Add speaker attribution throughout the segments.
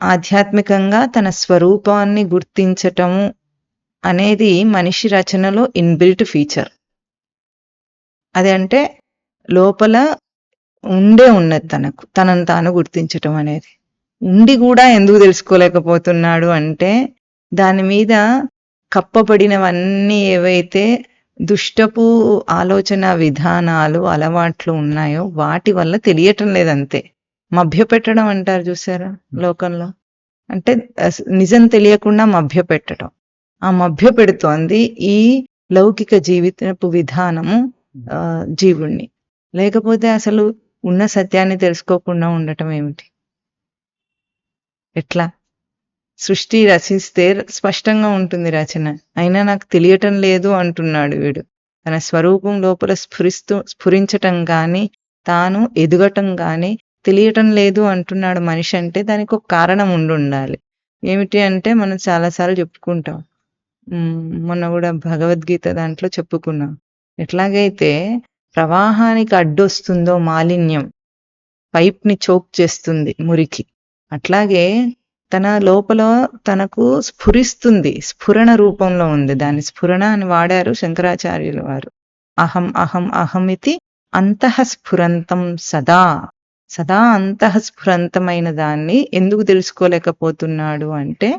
Speaker 1: ఆధ్యాత్మికంగా తన స్వరూపాన్ని గుర్తించటము అనేది మనిషి రచనలో ఇన్‌బిల్ట్ ఫీచర్. అది అంటే లోపల ఉండే ఉన్నది తనకు. తనను తాను గుర్తించటం అనేది. ఉండి కూడా ఎందుకు తెలుసుకోలేకపోతున్నాడు అంటే, దాని మీద కప్పబడినవన్నీ ఏవైతే దుష్టపు ఆలోచన విధానాలు, అలవాట్లు ఉన్నాయో వాటి వల్ల తెలియటం లేదంతే. మభ్యపెట్టడం అంటారు చూసారా లోకంలో? అంటే నిజం తెలియకుండా మభ్యపెట్టటం. ఆ మభ్యపెడుతోంది ఈ లౌకిక జీవితపు విధానము ఆహ్, జీవుడిని. లేకపోతే అసలు ఉన్న సత్యాన్ని తెలుసుకోకుండా ఉండటం ఏమిటి? ఎట్లా? సృష్టి రచిస్తే స్పష్టంగా ఉంటుంది రచన. అయినా నాకు తెలియటం లేదు అంటున్నాడు వీడు. తన స్వరూపం లోపల స్ఫురిస్తూ స్ఫురించటం గానీ, తాను ఎదగటం గానీ తెలియటం లేదు అంటున్నాడు మనిషి అంటే దానికి ఒక కారణం ఉండుండాలి. ఏమిటి అంటే మనం చాలా సార్లు చెప్పుకుంటాం. మొన్న కూడా భగవద్గీత దాంట్లో చెప్పుకున్నాం. ఎట్లాగైతే ప్రవాహానికి అడ్డొస్తుందో మాలిన్యం, పైప్‌ని చోక్ చేస్తుంది మురికి. అట్లాగే తన లోపల తనకు స్ఫురిస్తుంది. స్ఫురణ రూపంలో ఉంది. దాని స్ఫురణ అని వాడారు శంకరాచార్యుల వారు. అహం అహం అహమితి అంతఃస్ఫురంతం సదా. సదా అంతఃస్ఫురంతమైన దాన్ని ఎందుకు తెలుసుకోలేకపోతున్నాడు అంటే,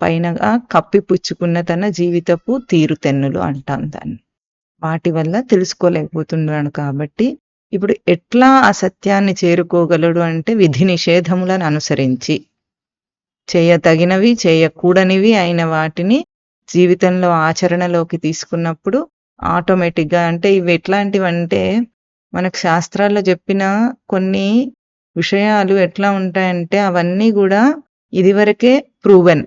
Speaker 1: పైనగా కప్పిపుచ్చుకున్న తన జీవితపు తీరుతెన్నులు అంటాం దాన్ని. వాటి వల్ల తెలుసుకోలేకపోతున్నాడు కాబట్టి, ఇప్పుడు ఎట్లా ఆ సత్యాన్ని చేరుకోగలడు అంటే విధి నిషేధములను అనుసరించి. చేయతగినవి, చేయకూడనివి అయిన వాటిని జీవితంలో ఆచరణలోకి తీసుకున్నప్పుడు ఆటోమేటిక్‌గా అంటే ఇవి ఎట్లాంటివంటే, మనకు శాస్త్రాల్లో చెప్పిన కొన్ని విషయాలు ఎట్లా ఉంటాయంటే అవన్నీ కూడా ఇదివరకే ప్రూవెన్.